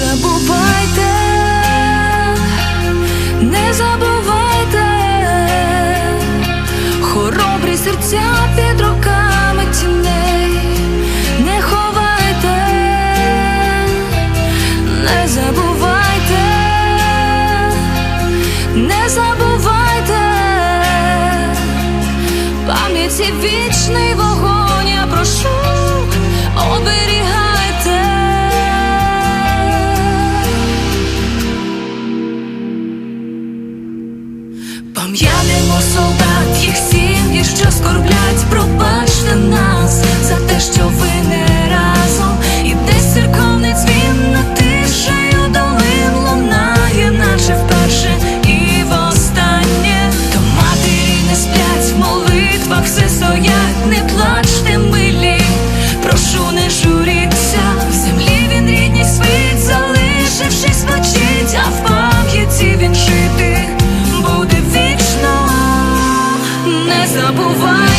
забувайте, не забувайте, хоробрі серця під руками тіней, не ховайте, не забувайте, не забувайте, пам'яті вічний вогонь. не плачте, милі, прошу, не журіться, в землі він рідній світ, залишившись мочить, а в пам'яті він жити буде вічно, не забувай.